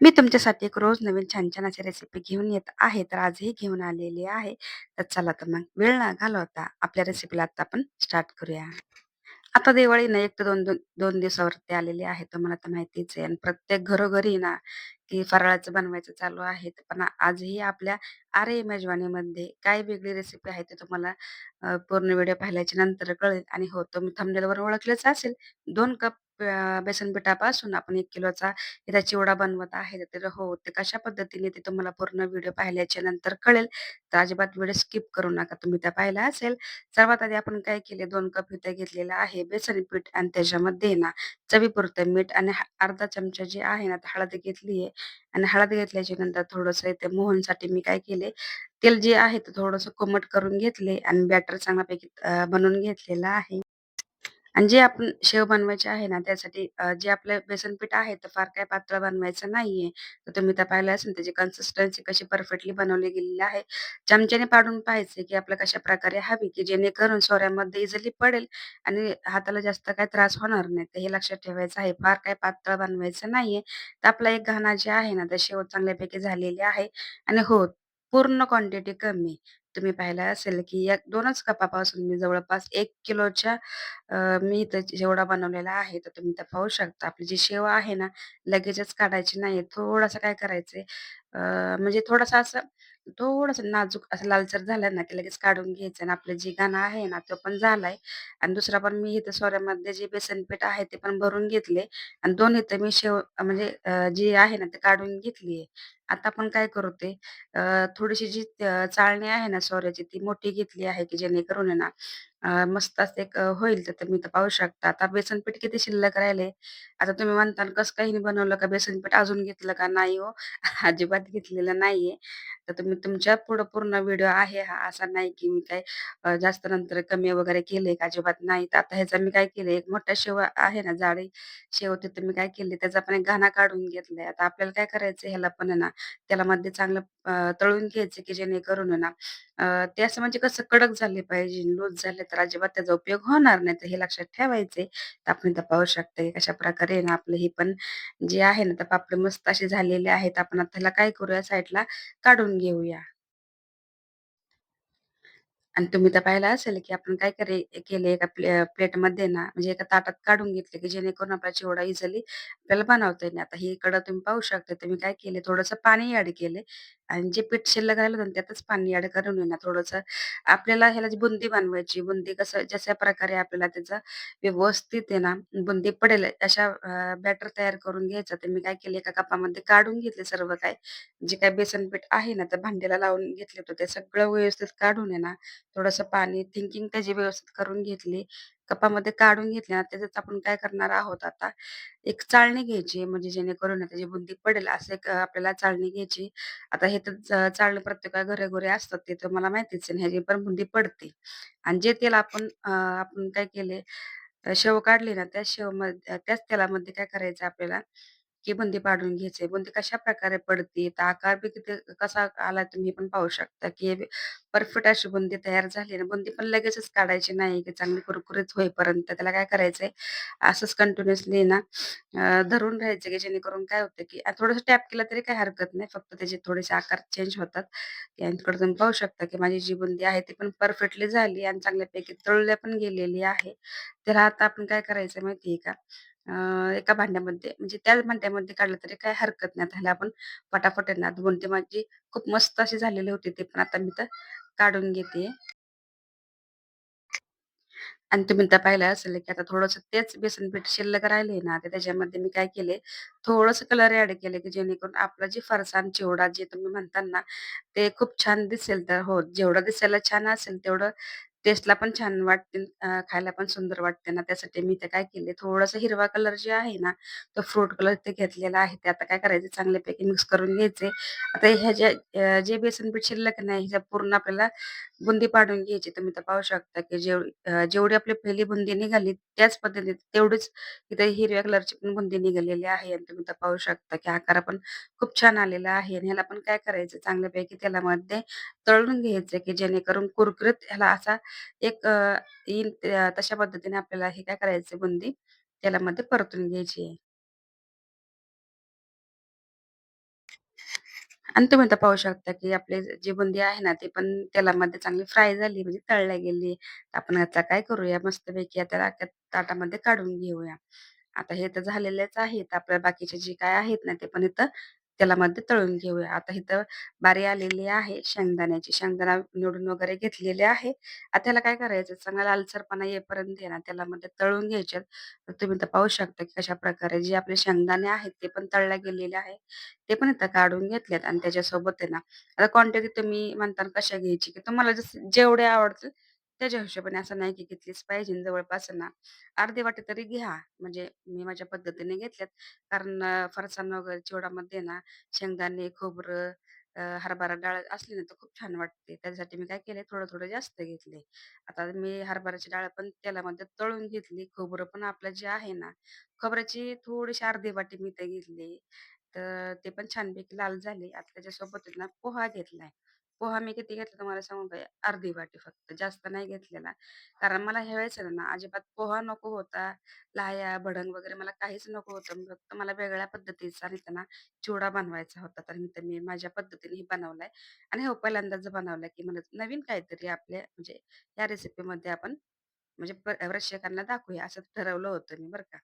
मी तुमच्यासाठी एक रोज नवीन छान-छान अशी रेसिपी घेऊन येत आहे. तर आजही घेऊन आलेली आहे. तर चला तर मग वेळ न घालवता आपल्या रेसिपीला आता आपण स्टार्ट करूया. आता दिवाळी ना एक तर दोन दोन दोन दिवसावरती आलेली आहे. तुम्हाला तर माहितीच आहे आणि प्रत्येक घरोघरी ना, की फराळाचं बनवायचं चालू आहे. पण आजही आपल्या आरे मेजवानीमध्ये काय वेगळी रेसिपी आहे ते तुम्हाला पूर्ण व्हिडिओ पाहिल्याच्या नंतर कळेल आणि हो तुम्ही थंबनेलवर ओळखलंच असेल. दोन कप अ, बेसन पिठापासून आपण 1 किलोचा इथं चिवडा बनवत आहे. तर हो, ते कशा पद्धतीने ते तुम्हाला पूर्ण व्हिडिओ पाहिल्याच्या नंतर कळेल. तर अजिबात व्हिडिओ स्किप करू नका. तुम्ही त्या पाहिला असेल. सर्वात आधी आपण काय केले 2 कप इथे घेतलेलं आहे बेसन पीठ आणि त्याच्यामध्ये आहे ना चवीपुरतं मीठ आणि अर्धा चमचा जे आहे ना, हळद घेतली आहे आणि हळद घेतल्याच्या नंतर थोडंसं इथे मोहनसाठी मी काय केले, तेल जे आहे ते थोडंसं कोमट करून घेतले आणि बॅटर चांगल्यापैकी अ, बनवून घेतलेलं आहे. आणि जे आपण शेव बनवायचे आहे ना, त्यासाठी अ, जे आपलं बेसन पीठ आहे, तर फार काय पातळ बनवायचं नाहीये. तर तुम्ही तर पाहिलं असेल त्याची कन्सिस्टन्सी कशी परफेक्टली बनवली गेलेली आहे. चमच्याने पाडून पाहायचे, की आपल्याला कशाप्रकारे हवी, की जेणेकरून सोऱ्यामध्ये इझिली पडेल आणि हाताला जास्त काही त्रास होणार नाही. तर हे लक्षात ठेवायचं आहे. फार काय पातळ बनवायचं नाहीये. तर आपला एक घाना जे आहे ना, तर शेव चांगल्यापैकी झालेली आहे आणि हो, पूर्ण क्वांटिटी कमी. तुम्ही पाहिलं असेल, की या दोनच कपापासून मी जवळपास एक किलोच्या अ, मी इथं जेवढा बनवलेला आहे, तर तुम्ही इथं पाहू शकता. आपली जी शेव आहे ना, लगेचच काढायची नाही. थोडंसं काय करायचंय अ, म्हणजे थोडासा असं थोडंसं नाजूक असं लालसर झालं ना, की लगेच काढून घ्यायचं आणि आपलं जे गाणं आहे ना, तो पण झालाय आणि दुसरा पण मी इथं सोऱ्यामध्ये जे बेसन पीठ आहे, ते पण भरून घेतले आणि दोन इथं मी शेव म्हणजे अ, जी आहे ना, ते काढून घेतली आता आपण काय करू ते अ, थोडीशी जी अ, चाळणी आहे ना सोऱ्याची, ती मोठी घेतली आहे, की जेणेकरून आहे ना, अ, मस्त असं एक अ, होईल. तर तुम्ही तर पाहू शकता. आता बेसन पीठ किती शिल्लक राहिले. आता तुम्ही म्हणताल, "कसं काही बनवलं का बेसन पीठ अजून घेतलं का?" नाही हो, अजिबात घेतलेलं नाहीये. तर तुम्ही तुमच्या पुढं पूर्ण व्हिडिओ आहे हा, असा नाही की मी काय अ, जास्त नंतर कमी वगैरे केले का, अजिबात नाही. तर आता ह्याचा मी काय केलंय, एक मोठा शेव आहे ना, जाडी शेव तिथं मी काय केले, त्याचा पण एक घाणा काढून घेतलाय. आता आपल्याला काय करायचं ह्याला पण आहे ना, तेलामध्ये चांगलं तळून घ्यायचं, की जेणेकरून आहे ना, ते असं म्हणजे कसं कडक झाले पाहिजे, लूज झाले तर अजिबात त्याचा उपयोग होणार नाही. तर हे लक्षात ठेवायचे तर आपण इथं पाहू शकता, प्रकारे ना, आपलं हे पण जे आहे ना, तर पापड मस्त असे झालेले आहेत. आपण आता काय करूया, साईडला काढून घेऊया. आणि तुम्ही तर पाहिलं असेल, की आपण काय करे केले एका प्ले प्लेटमध्ये ना, म्हणजे एका ताटात काढून घेतले, की जेणेकरून आपला चिवडा इझिली आपल्याला बनवता येईल. आता ही इकडं तुम्ही पाहू शकता, तुम्ही काय केले, थोडंसं पाणी ऍड केले आणि जे पीठ शिल्लक राहिलं होतं ना, त्यातच पाणी ॲड करून आहे ना, थोडंसं आपल्याला ह्याला जी बुंदी बनवायची, बुंदी कसं जशा प्रकारे आपल्याला त्याचं व्यवस्थित आहे ना, बुंदी पडेल अशा बॅटर तयार करून घ्यायचा तर मी काय केले, एका कपामध्ये काढून घेतले सर्व काही. जे काही बेसन पीठ आहे ना, त्या भांड्याला लावून घेतले होते, ते सगळं व्यवस्थित काढून आहे ना, थोडंसं पाणी थिंकिंग त्याची व्यवस्थित करून घेतली. कपामध्ये काढून घेतले ना, त्याच्यात आपण काय करणार आहोत आता, एक चाळणी घ्यायची म्हणजे जेणेकरून ना त्याची बुंदी पडेल असं एक आपल्याला चाळणी घ्यायची. आता हे तर चाळणी प्रत्येका घरोघरी असतात ते तर मला माहितीच आहे ह्याची पण बुंदी पडते. आणि जे तेल आपण आपण काय केले शेव काढली ना, त्या शेवमध्ये त्याच तेलामध्ये काय करायचं आपल्याला, की बुंदी पाडून घ्यायची. बुंदी कशा प्रकारे पडते, तर आकार बी किती कसा आला तुम्ही पण पाहू शकता, की परफेक्ट अशी बुंदी तयार झाली ना, बुंदी पण लगेचच काढायची नाही, की चांगली कुरकुरीत होईपर्यंत त्याला काय करायचंय, असंच कंटिन्युअसली ना धरून राहायचं, की जेणेकरून काय होतं, की थोडंसं टॅप केलं तरी काही हरकत नाही. फक्त त्याचे थोडेसे आकार चेंज होतात. यांच्याकडे तुम्ही पाहू शकता, की माझी जी बुंदी आहे ती पण परफेक्टली झाली आणि चांगल्यापैकी तळल्या पण गेलेली आहे. तर आता आपण काय करायचं माहितीये का? अ, एका भांड्यामध्ये म्हणजे त्याच भांड्यामध्ये काढलं तरी काही हरकत नाही. त्याला आपण पटापट आहे ना, बुंदी माझी खूप मस्त अशी झालेली होती. ते पण आता मी तर काढून घेते. आणि तुम्ही तर पाहिलं असेल, की आता थोडंसं तेच बेसन पीठ शिल्लक राहिले ना, तर त्याच्यामध्ये मी काय केले, थोडंसं कलर ॲड केले, की जेणेकरून आपला जे फरसाण चिवडा जे तुम्ही म्हणता ना, ते खूप छान दिसेल. तर हो, जेवढं दिसायला छान असेल, तेवढं टेस्टला पण छान वाटते अ, खायला पण सुंदर वाटते ना, त्यासाठी मी ते काय केले, थोडासा हिरवा कलर जे आहे ना, तो फ्रूट कलर ते घेतलेला आहे. ते आता काय करायचं चांगल्यापैकी मिक्स करून घ्यायचे. आता ह्या ज्या अ, जे बेसन पीठ शिल्लक नाही, ह्याच्या पूर्ण आपल्याला बुंदी पाडून घ्यायची. तुम्ही तर पाहू शकता, की जेव अ, जेवढी आपली पहिली बुंदी निघाली, त्याच पद्धतीने तेवढीच इथे हिरव्या कलरची पण बुंदी निघालेली आहे आणि तुम्ही तर पाहू शकता, की आकार पण खूप छान आलेला आहे आणि ह्याला पण काय करायचं चांगल्यापैकी तेलामध्ये तळून घ्यायचं, की जेणेकरून कुरकुरीत ह्याला असा एक अ, येईल त्या तशा पद्धतीने आपल्याला हे काय करायचं बुंदी तेलामध्ये परतून घ्यायची आहे. आणि तुम्ही आता पाहू शकता, की आपली जी बुंदी आहे ना, ती पण तेलामध्ये चांगली फ्राय झाली म्हणजे तळल्या गेली. आपण आता काय करूया मस्तपैकी आता एका ताटामध्ये काढून घेऊया. आता हे तर झालेलेच आहेत. आपल्या बाकीचे जे काय आहेत ना, ते पण इथं तेलामध्ये तळून घेऊया. आता इथं बारी आलेली आहे शेंगदाण्याची. शेंगदाणा निवडून वगैरे घेतलेले आहे. आता त्याला काय करायचं चांगला लालसरपणा येईपर्यंत आहे ना, तेलामध्ये तळून घ्यायचे. तर तुम्ही तर पाहू शकता, की कशा प्रकारे जे आपले शेंगदाणे आहेत, ते पण तळल्या गेलेले आहे. ते पण इथं काढून घेतलेत आणि त्याच्यासोबत आहे ना, आता क्वांटिटी तुम्ही म्हणता कशा घ्यायची, की तुम्हाला जसं जेवढे आवडतील त्याच्या हिशोबाने असं नाही की घेतलीच पाहिजे. जवळपास ना, अर्धी वाटी तरी घ्या. म्हणजे मी माझ्या पद्धतीने घेतल्यात. कारण अ, फरसाण वगैरे चिवडामध्ये ना, शेंगदाणे, खोबरं, अ, हरभरा डाळ असली ना, तर खूप छान वाटते. त्याच्यासाठी मी काय केले, थोडं-थोडं जास्त घेतले. आता मी हरभऱ्याची डाळ पण तेलामध्ये तळून घेतली. खोबरं पण आपलं जे आहे ना, खोबऱ्याची थोडीशी अर्धी वाटी मी ते घेतली. तर ते पण छानपैकी लाल झाले. आता त्याच्यासोबत ना पोहा घेतलाय. पोहा मी किती घेतला तुम्हाला सांगू काय अर्धी वाटी फक्त, जास्त नाही घेतलेला. कारण मला ह्यावेळेस आहे ना अजिबात पोहा नको होता. लाह्या, भडंग वगैरे मला काहीच नको होतं. फक्त मला वेगळ्या पद्धतीचा नाही ना चिवडा बनवायचा होता. तर मी तर मी माझ्या पद्धतीने बनवलाय आणि हो पहिल्यांदाच बनवलाय, की मला नवीन काहीतरी आपल्या म्हणजे या रेसिपीमध्ये आपण म्हणजे रक्षकांना प्रेक्षकांना दाखवूया असं ठरवलं होतं मी बरं का.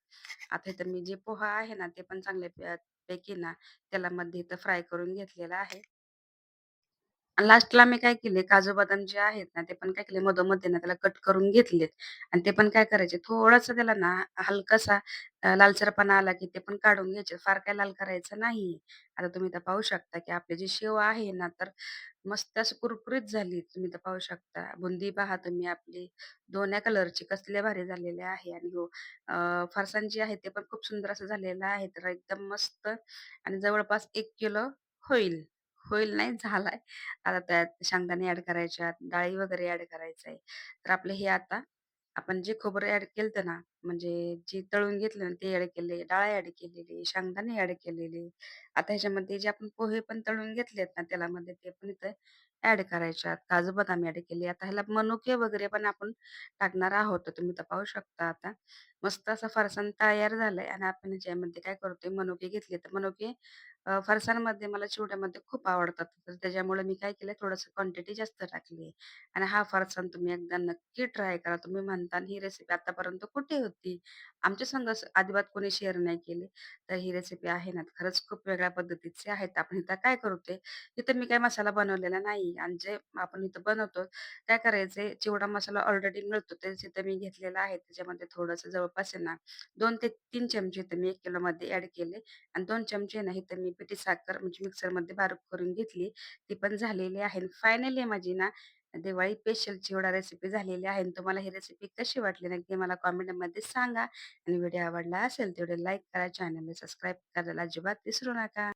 आता इथं मी जे पोहा आहे ना, ते पण चांगल्या पैकी ना त्याला मध्ये इथं फ्राय करून घेतलेला आहे. आणि लास्टला मी काय केले, काजू बदाम जे आहेत ना, ते पण काय केले मधोमध ना त्याला कट करून घेतलेत आणि ते पण काय करायचे थोडासा त्याला ना हलकासा अ, लालसरपणा आला, की ते पण काढून घ्यायचे. फार काय लाल करायचं नाही. आता तुम्ही तर पाहू शकता, की आपली जी शेव आहे ना, तर मस्त असं कुरकुरीत झाली. तुम्ही तर पाहू शकता. बुंदी पहा तुम्ही आपली दोन्या कलरची कसले भारी झालेले आहे आणि हो अ, फरसाण जे आहे ते पण खूप सुंदर असं झालेलं आहे. तर एकदम मस्त आणि जवळपास एक किलो होईल. होईल नाही झालाय. आता त्यात शेंगदाणे ॲड करायच्यात, डाळी वगैरे ॲड करायचंय तर आपलं हे आता आपण जे खोबरं ॲड केलतं ना, म्हणजे जे तळून घेतलं ना, ते ॲड केले, डाळ ॲड केलेली, शेंगदाणे ॲड केलेले. आता ह्याच्यामध्ये जे आपण पोहे पण तळून घेतलेत ना तेलामध्ये, ते पण इथं ॲड करायच्यात. काजू बदाम ॲड केले. आता ह्याला मनुके वगैरे पण आपण टाकणार आहोत. तर तुम्ही इथं पाहू शकता आता. मस्त असं फरसाण तयार झालंय आणि आपण ह्याच्यामध्ये काय करतोय, मनुके घेतले, तर मनुके अ, फरसाणमध्ये मला चिवड्यामध्ये खूप आवडतात. तर त्याच्यामुळे मी काय केलंय, थोडंसं क्वांटिटी जास्त टाकली आणि हा फरसाण तुम्ही एकदा नक्की ट्राय करा. तुम्ही म्हणता ही रेसिपी आतापर्यंत कुठे होती? आमच्या संग असं अजिबात कोणी शेअर नाही केली. तर ही रेसिपी आहे ना, खरंच खूप वेगळ्या पद्धतीचे आहेत आपण इथं काय करू ते इथं मी काही मसाला बनवलेला नाही आणि जे आपण इथं बनवतो, काय करायचंय, चिवडा मसाला ऑलरेडी मिळतो. तेच इथं मी घेतलेला आहे. त्याच्यामध्ये थोडंसं जवळपास आहे ना, 2 ते 3 चमचे तर मी 1 किलोमध्ये ॲड केले आणि 2 चमचे ना इथं मी पिठी साखर म्हणजे मिक्सरमध्ये बारीक करून घेतली. ती पण झालेली आहे. फायनली माझी ना दिवाळी स्पेशल चिवडा रेसिपी झालेली आहे आणि तुम्हाला ही रेसिपी कशी वाटली नक्की मला कॉमेंटमध्ये सांगा आणि व्हिडिओ आवडला असेल तेवढे लाईक करा, चॅनलला सबस्क्राईब करायला अजिबात विसरू नका.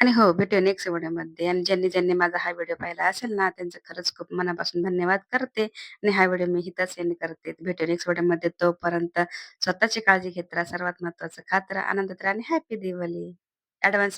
आणि हो, भेटू नेक्स्ट व्हिडिओमध्ये आणि ज्यांनी ज्यांनी माझा हा व्हिडिओ पाहिला असेल ना, त्यांचं खरंच खूप मनापासून धन्यवाद करते आणि हा व्हिडिओ मी इथंच एंड करते. भेटू नेक्स्ट व्हिडिओमध्ये. तोपर्यंत स्वतःची काळजी घेत राहा. सर्वात महत्वाचं खात राहा, आनंदात राहा आणि हॅपी दिवाळी. advanced